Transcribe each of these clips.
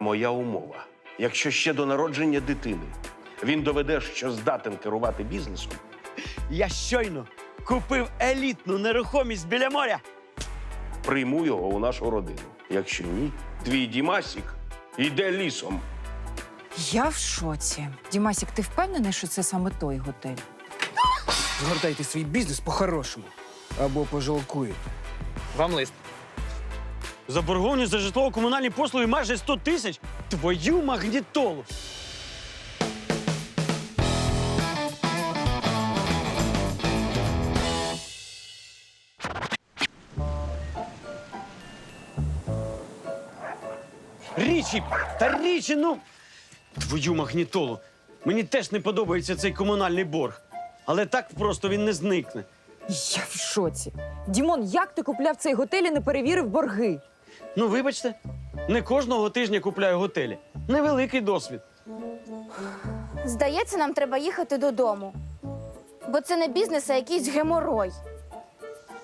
Моя умова. Якщо ще до народження дитини він доведе, що здатен керувати бізнесом, Я щойно купив елітну нерухомість біля моря. прийму його у нашу родину. Якщо ні, твій Дімасік йде лісом. Я в шоці. Дімасік, ти впевнений, що це саме той готель? Згортайте свій бізнес по-хорошому. Або пожалкуєте. Вам лист. Заборгованість за житлово-комунальні послуги майже 100 тисяч. Твою магнітолу. Річі, та річі, ну. Твою магнітолу. Мені теж не подобається цей комунальний борг. Але так просто він не зникне. Я в шоці. Дімон, як ти купляв цей готель і не перевірив борги? Ну, вибачте, не кожного тижня купляю готелі. Невеликий досвід. Здається, нам треба їхати додому. Бо це не бізнес, а якийсь геморой.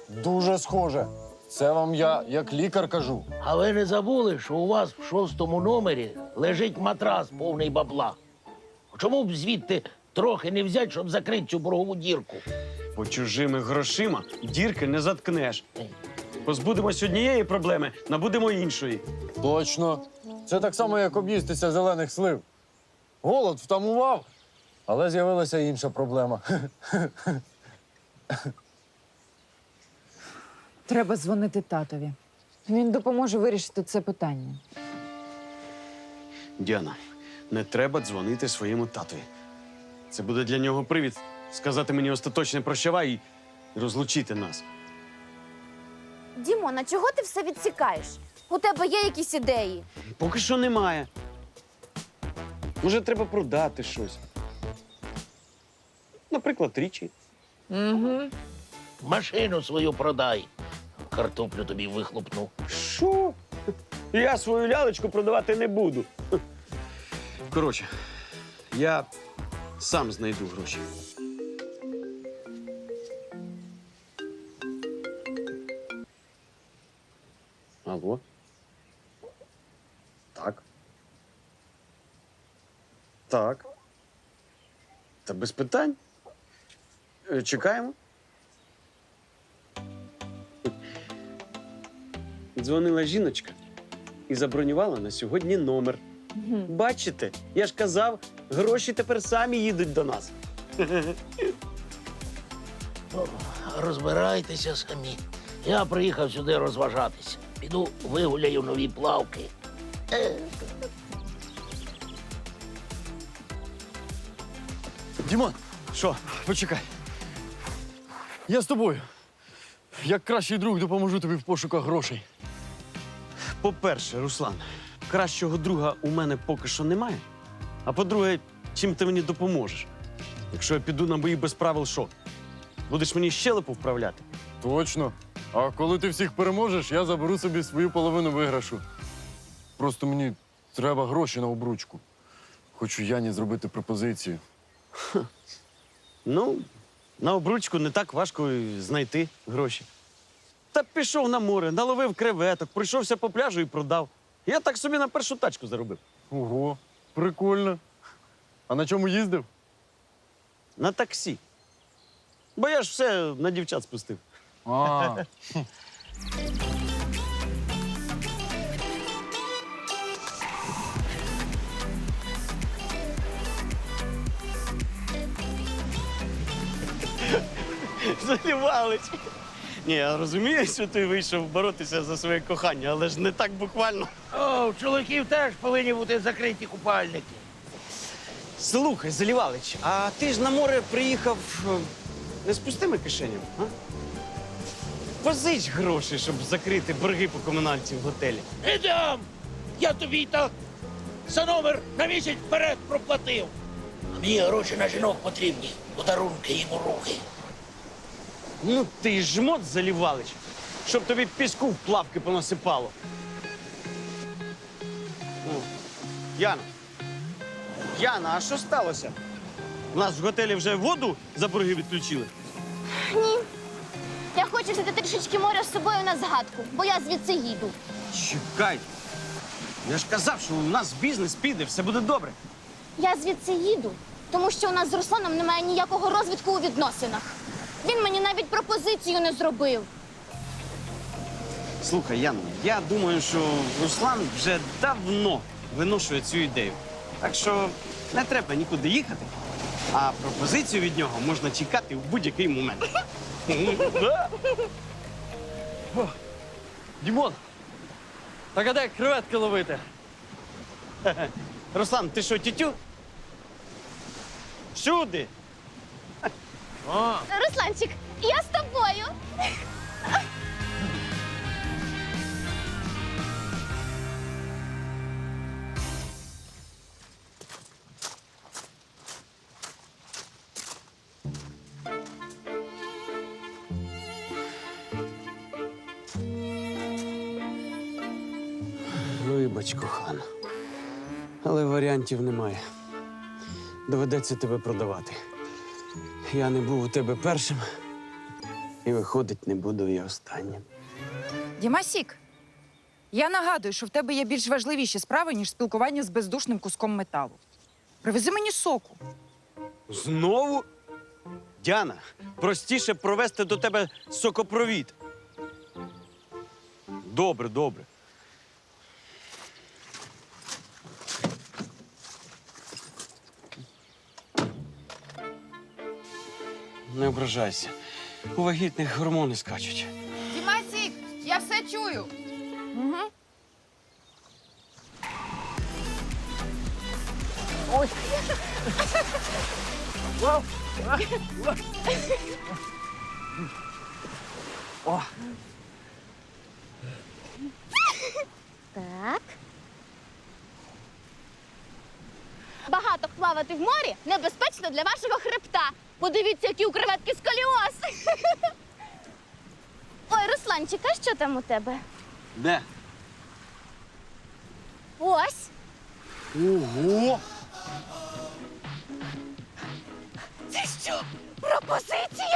Дуже схоже. Це вам я як лікар кажу. А ви не забули, що у вас в шостому номері лежить матрас повний бабла. Чому б звідти трохи не взяти, щоб закрити цю боргову дірку? Бо чужими грошима дірки не заткнеш. Позбудемось однієї проблеми, набудемо іншої. Точно. Це так само, як об'їстися зелених слив. Голод втамував, але з'явилася інша проблема. Треба дзвонити татові. Він допоможе вирішити це питання. Діана, не треба дзвонити своєму татові. Це буде для нього привід сказати мені остаточне прощавай і розлучити нас. Дімон, а чого ти все відсікаєш? У тебе є якісь ідеї? Поки що немає. Може, треба продати щось. Наприклад, річі. Угу. Машину свою продай. Картоплю тобі вихлопну. Що? Я свою лялечку продавати не буду. Коротше, я сам знайду гроші. Алло? Так. Так. Та без питань. Е, Чекаємо. Дзвонила жіночка і забронювала на сьогодні номер. Бачите, я ж казав, гроші тепер самі їдуть до нас. Розбирайтеся самі. Я приїхав сюди розважатися. Піду вигуляю нові плавки. Дімон, Що, почекай. я з тобою. Як кращий друг допоможу тобі в пошуках грошей. По-перше, Руслан, кращого друга у мене поки що немає. А по-друге, чим ти мені допоможеш? Якщо я піду на бої без правил, що? Будеш мені щелепу вправляти? Точно. А коли ти всіх переможеш, я заберу собі свою половину виграшу. Просто мені треба гроші на обручку. Хочу Яні зробити пропозицію. Ну, на обручку не так важко знайти гроші. Та пішов на море, наловив креветок, пройшовся по пляжу і продав. Я так собі на першу тачку заробив. Ого, прикольно. А на чому їздив? На таксі. Бо я ж все на дівчат спустив. А, Залівалич. Ні, я розумію, що ти вийшов боротися за своє кохання, але ж не так буквально. О, у чоловіків теж повинні бути закриті купальники. Слухай, Залівалич, а ти ж на море приїхав е, не з пустими кишенями, а? Позич гроші, щоб закрити борги по комунальці в готелі. Ідем! Я тобі й так за номер на місяць вперед проплатив. А мені гроші на жінок потрібні. Подарунки їм у руки. Ну ти й жмот Залівалич, щоб тобі піску в плавки понасипало. Ну, Яна. Яна, а що сталося? У нас в готелі вже воду за борги відключили. Ні. Хочу взяти трішечки моря з собою на згадку, бо я звідси їду. Чекай. Я ж казав, що у нас бізнес піде, все буде добре. Я звідси їду, тому що у нас з Русланом немає ніякого розвитку у відносинах. Він мені навіть пропозицію не зробив. Слухай, Ян, я думаю, що Руслан вже давно виношує цю ідею. Так що не треба нікуди їхати, а пропозицію від нього можна чекати в будь-який момент. Дімон! Так а де креветки ловити? Руслан, ти що, тітю? Сюди! Русланчик, я з тобою. Варіантів немає. Доведеться тебе продавати. Я не був у тебе першим, і виходить, не буду і останнім. Дімасік, я нагадую, що в тебе є більш важливіші справи, ніж спілкування з бездушним куском металу. Привези мені соку. Знову? Діана, простіше провести до тебе сокопровід. Добре, добре. Не ображайся. У вагітних гормони скачуть. Дімасік, я все чую. Угу. Так. Багато плавати в морі небезпечно для вашого хребта. Подивіться, які у креветки сколіоз. Ой, Русланчик, а що там у тебе? Де? Ось. Ого! Це що? Пропозиція?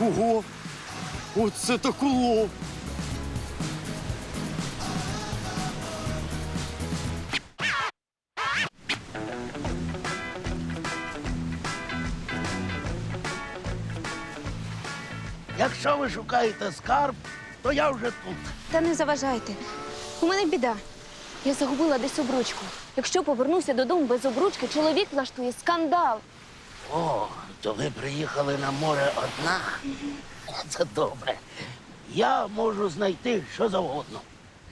Ого! Оце так улов! Якщо ви шукаєте скарб, то я вже тут. Та не заважайте. У мене біда. Я загубила десь обручку. Якщо повернуся додому без обручки, чоловік влаштує скандал. О, то ви приїхали на море одна. Це добре. Я можу знайти що завгодно.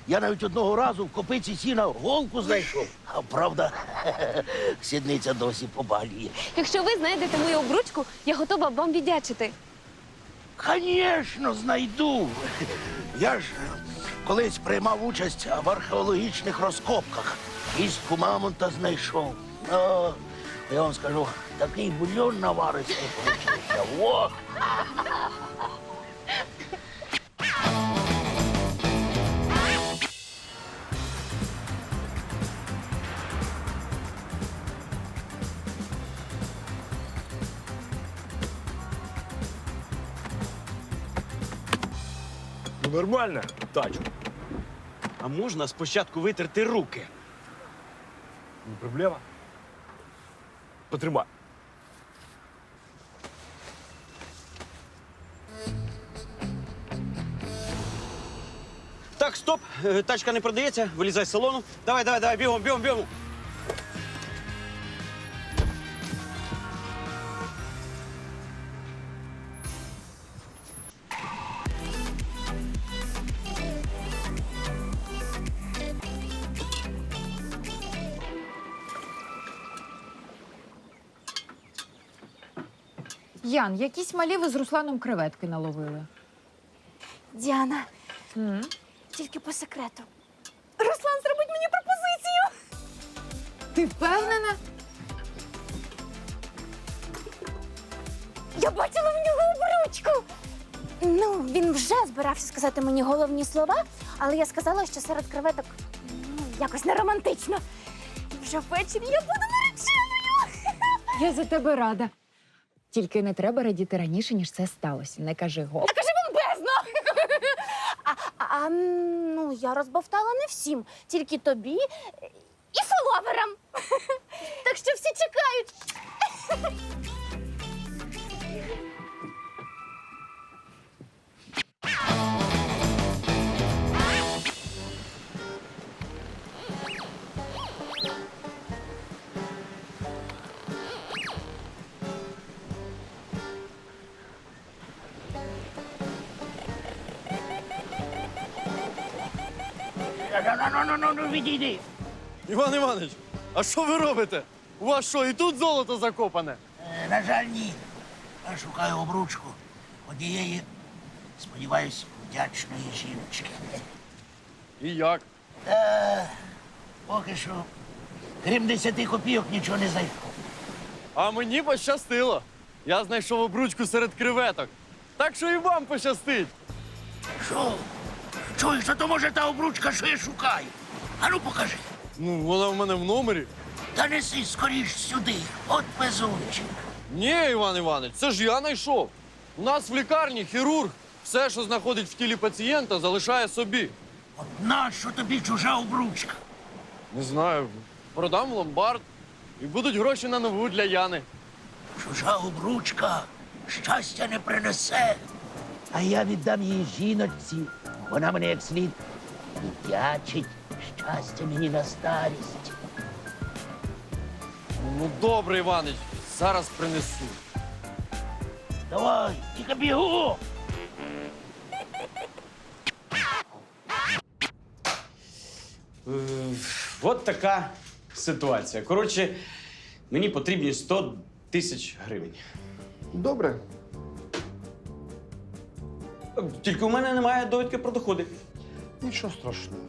Я навіть одного разу в копиці сіна голку знайшов. А правда, сідниця досі побалює. Якщо ви знайдете мою обручку, я готова вам віддячити. Звісно, знайду. Я ж колись приймав участь в археологічних розкопках. Кістку мамонта знайшов. О, я вам скажу, такий бульон навариться получився. О! Ну, нормально, тачку. А можна спочатку витерти руки? Не проблема. Потримай. Так, стоп, Е, тачка не продається, вилізай з салону. Давай, давай, давай, бігом, бігом, бігом. Ян, якісь малі ви з Русланом креветки наловили. Діана, тільки по секрету. Руслан зробить мені пропозицію. Ти впевнена? Я бачила в нього обручку. Ну, він вже збирався сказати мені головні слова, але я сказала, що серед креветок ну, якось не романтично. І вже ввечері я буду нареченою. Я за тебе рада. Тільки не треба радіти раніше, ніж це сталося. Не кажи гоп. Кажи бомбезно! а, а, ну, я розбовтала не всім, тільки тобі і фоловерам. так що всі чекають. Ну відійди. Іван Іванович, а що ви робите? У вас що, і тут золото закопане? Е, На жаль, ні. Я шукаю обручку однієї, сподіваюсь, вдячної жіночки. І як? Та поки що, крім десяти копійок, нічого не знайшов. А мені пощастило. Я знайшов обручку серед креветок. Так що і вам пощастить. Що? Чуєш, що то може та обручка, що я шукаю? Ану покажи. Ну, вона в мене в номері. Та неси скоріш сюди, от везунчик. Ні, Іван Іванович, це ж я знайшов. У нас в лікарні хірург все, що знаходить в тілі пацієнта, залишає собі. От нащо тобі чужа обручка? Не знаю, продам в ломбард і будуть гроші на нову для Яни. Чужа обручка щастя не принесе. А я віддам її жіночці. Вона мене як слід віддячить. Щастя мені на старість. Ну, добре, Іванич, зараз принесу. Давай, тільки бігу. Е, От така ситуація. Коротше, мені потрібні 100 тисяч гривень. Добре. Тільки у мене немає довідки про доходи. Нічого страшного.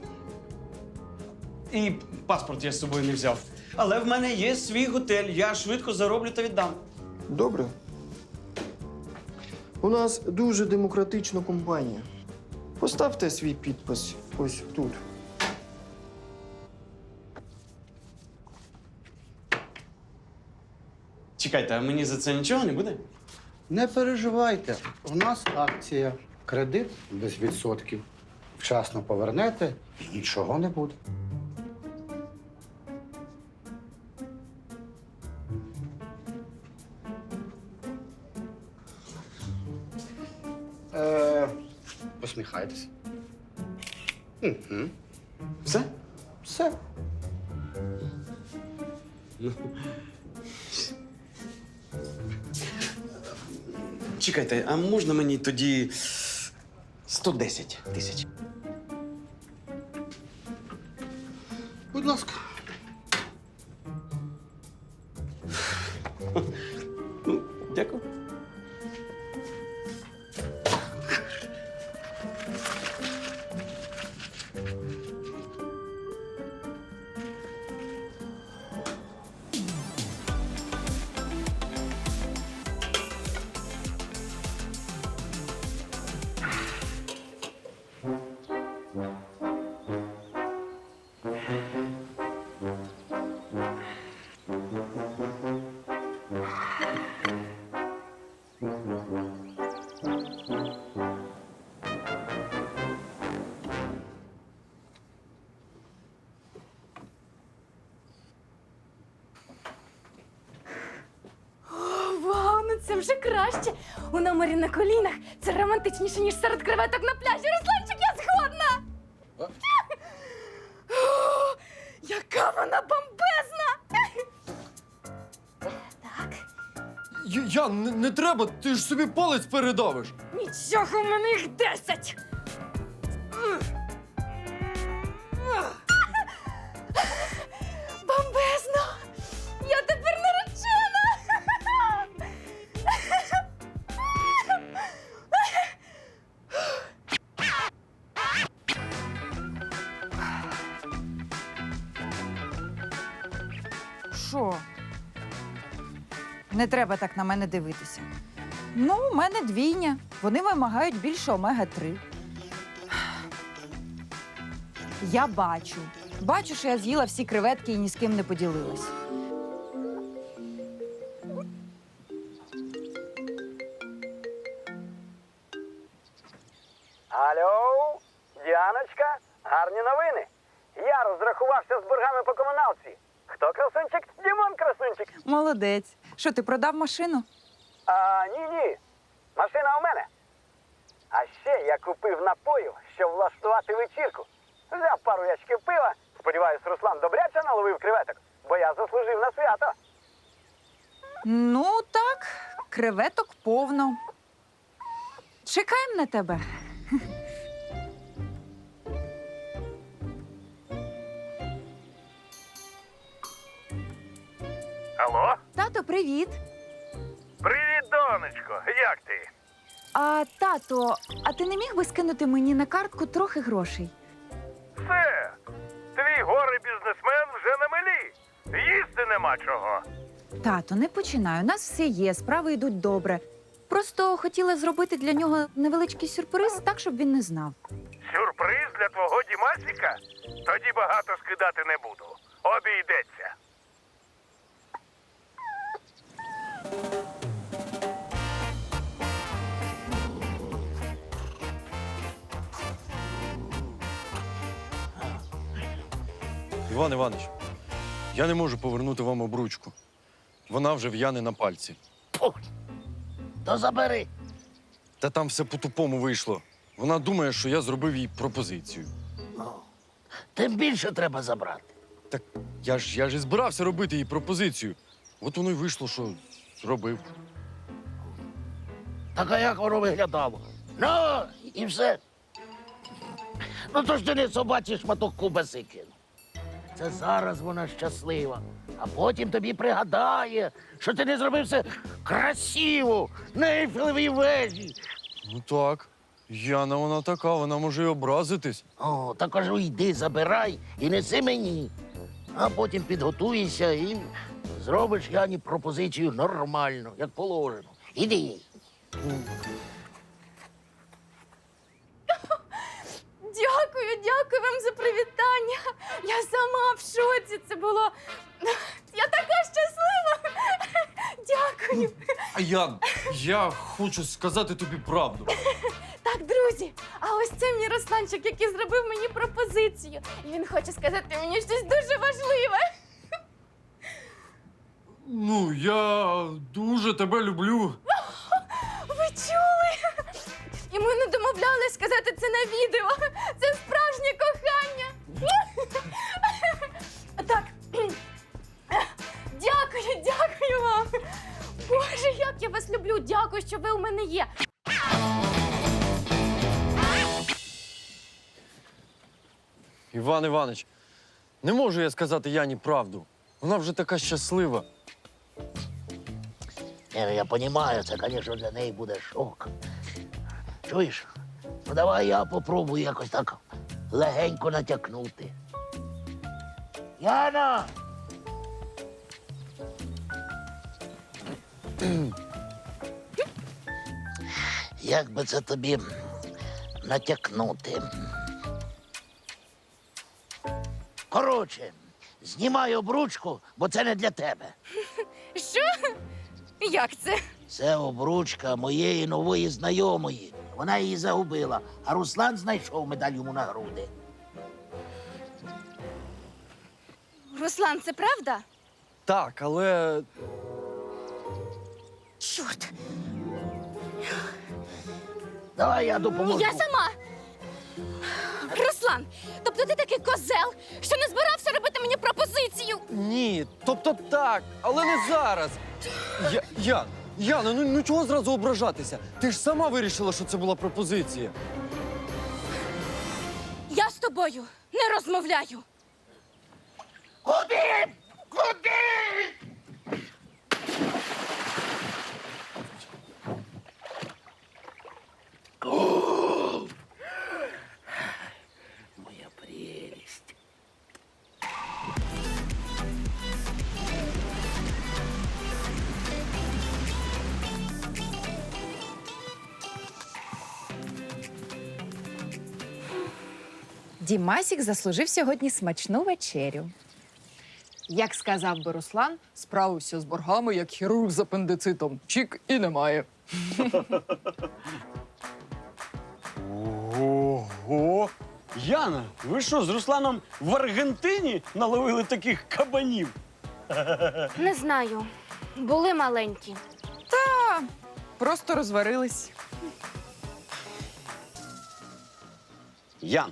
І паспорт я з собою не взяв. Але в мене є свій готель. Я швидко зароблю та віддам. Добре. У нас дуже демократична компанія. Поставте свій підпис ось тут. Чекайте, а мені за це нічого не буде? Не переживайте, у нас акція. Кредит без відсотків. Вчасно повернете і нічого не буде. Е. Угу. Все? Все. Чекайте, а можна мені тоді 110 тисяч? Будь ласка. Вже краще. У номері на колінах це романтичніше, ніж серед креветок на пляжі. Русланчик, я згодна. О, Яка вона бомбезна! Так, Ян, не, не треба, ти ж собі палець передавиш. нічого, в мене їх десять. Бомбезно! Треба так на мене дивитися. Ну, у мене двійня. Вони вимагають більше омега-3. Я бачу. Бачу, що я з'їла всі креветки і ні з ким не поділилась. Алло, Діаночка, гарні новини. Я розрахувався з боргами по комуналці. Хто красунчик? Дімон красунчик. Молодець. Що, ти продав машину? А ні, ні. Машина у мене. А ще я купив напоїв, щоб влаштувати вечірку. Взяв пару ячків пива. Сподіваюсь, Руслан добряче наловив креветок, бо я заслужив на свято. Ну, так, креветок повно. Чекаємо на тебе. Алло? Тато, привіт. Привіт, донечко. Як ти? А тато, а ти не міг би скинути мені на картку трохи грошей? Все. Твій горе бізнесмен вже на мелі. Їсти нема чого. Тато, не починай. У нас все є, справи йдуть добре. Просто хотіла зробити для нього невеличкий сюрприз, так, щоб він не знав. Сюрприз для твого Дімасіка? Тоді багато скидати не буду. Обійдеться. Іван Іванович, я не можу повернути вам обручку. Вона вже в Яни на пальці. То забери. Та там все по-тупому вийшло. Вона думає, що я зробив їй пропозицію. Ну, тим більше треба забрати. Так я ж я ж і збирався робити їй пропозицію. От воно й вийшло, що зробив. Так а як воно виглядало? Ну, і все. Ну то ж ти не собачий шматок кубаси кинув. Це зараз вона щаслива, а потім тобі пригадає, що ти не зробив все красиво, на ейфелевій вежі. Ну так. Яна вона така, вона може й образитись. О, так кажу, йди, забирай і неси мені. А потім підготуєшся і зробиш Яні пропозицію нормально, як положено. Іди. Дякую, дякую вам за привітання. Я сама в шоці. Це було. Я така щаслива. Дякую. А я, я хочу сказати тобі правду. Так, друзі, а ось це мій Русланчик, який зробив мені пропозицію. І він хоче сказати мені щось дуже важливе. Ну, я дуже тебе люблю. Ви чули? І ми не домовлялись сказати це на відео. Це справжнє кохання. Так. Дякую, дякую вам. Боже, як я вас люблю. Дякую, що ви у мене є. Іван Іванович, не можу я сказати Яні правду. Вона вже така щаслива. Я розумію, це, звісно, для неї буде шок. Чуєш? Ну давай я попробую якось так легенько натякнути. Яна! Як би це тобі натякнути? Коротше, знімай обручку, бо це не для тебе. Як це? Це обручка моєї нової знайомої. Вона її загубила, а Руслан знайшов медаль йому на груди. Руслан, це правда? Так, але Чорт, Давай я допоможу. я сама. Руслан, тобто ти такий козел, що не збирався робити мені пропозицію. ні, тобто так, але не зараз. Я, Ян, Яна, ну, ну чого зразу ображатися? Ти ж сама вирішила, що це була пропозиція. Я з тобою не розмовляю. Куди? Куди? Дімасік заслужив сьогодні смачну вечерю. Як сказав би Руслан, справився з боргами, як хірург з апендицитом. Чік і немає. Ого! Яна, ви що, з Русланом в Аргентині наловили таких кабанів? Не знаю. Були маленькі. Та просто розварились. Ян,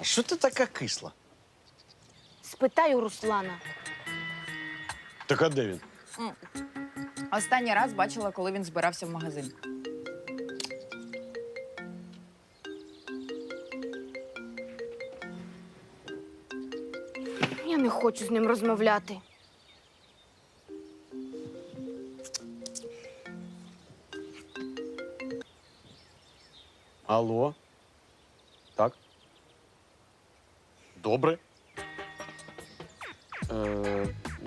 а що ти така кисла? Спитаю Руслана. Так а де він? Останній раз бачила, коли він збирався в магазин. Я не хочу з ним розмовляти. Алло? Так? Добре. Е,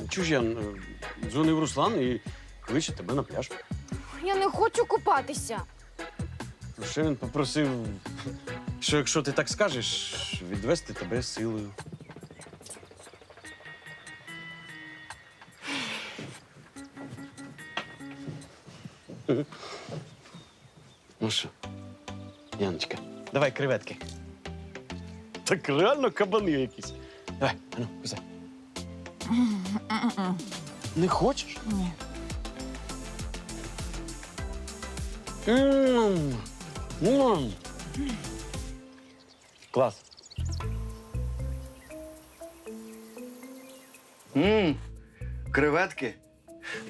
чуж, Ян, е, дзвонив Руслан і кличе тебе на пляж. Я не хочу купатися. Ще він попросив, що якщо ти так скажеш, відвести тебе силою. Ну що, Яночка, давай креветки. Так реально кабани якісь. Давай, ану, кусай. Не хочеш? Ні. М, м. Клас. Мм, креветки.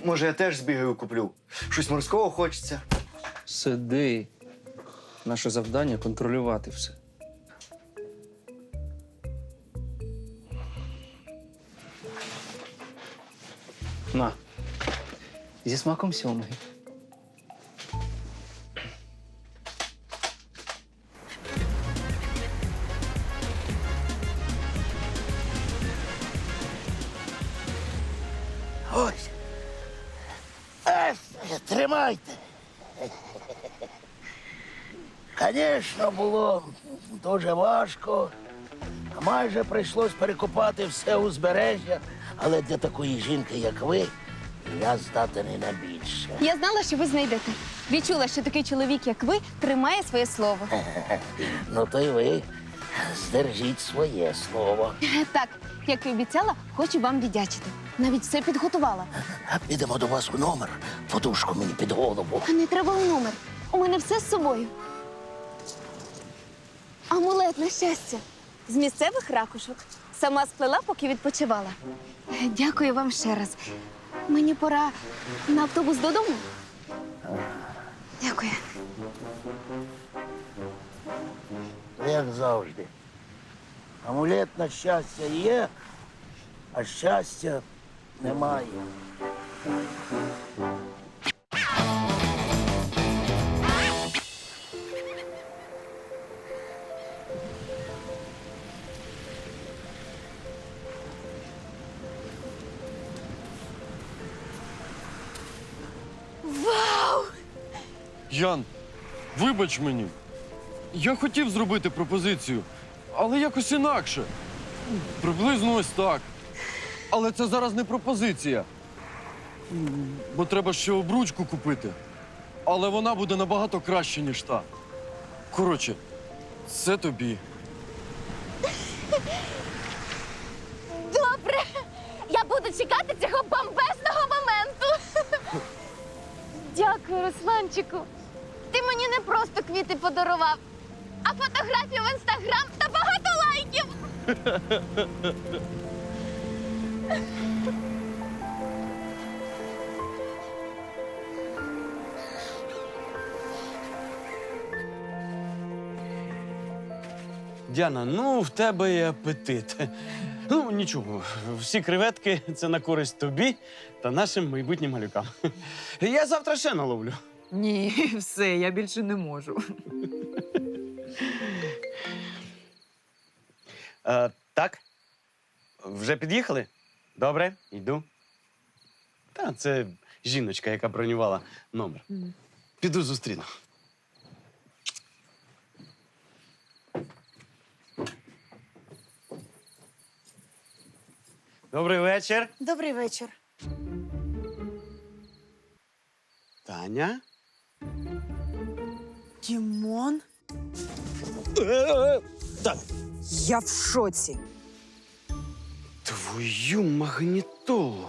Може, я теж збігаю куплю. Щось морського хочеться. Сиди. Наше завдання контролювати все. На. Зі смаком сьомги. Ось. Ес, тримайте. Звісно, було дуже важко. Майже прийшлось перекопати все узбережжя, але для такої жінки, як ви, я здатний на більше. Я знала, що ви знайдете. Відчула, що такий чоловік, як ви, тримає своє слово. Ну, то й ви здержіть своє слово. Так, як і обіцяла, хочу вам віддячити. Навіть все підготувала. Підемо до вас у номер, подушку мені під голову. Не треба у номер. У мене все з собою. Амулет на щастя. З місцевих ракушок. Сама сплела, поки відпочивала. Дякую вам ще раз. Мені пора на автобус додому. Дякую. Як завжди. Амулет на щастя є, а щастя немає. Вибач мені. Я хотів зробити пропозицію, але якось інакше. Приблизно ось так. Але це зараз не пропозиція. Бо треба ще обручку купити. Але вона буде набагато краще, ніж та. Коротше, це тобі. Добре. Я буду чекати цього бомбезного моменту. Дякую, Русланчику. Ти мені не просто квіти подарував, а фотографію в інстаграм та багато лайків. Діана, ну в тебе і апетит. Ну, нічого, всі креветки це на користь тобі та нашим майбутнім малюкам. Я завтра ще наловлю. Ні, все, я більше не можу. Е, так? Вже під'їхали? Добре, йду. Та це жіночка, яка бронювала номер. Піду зустріну. Добрий вечір. Добрий вечір. Таня. Дімон? Так, Я в шоці. твою магнітолу.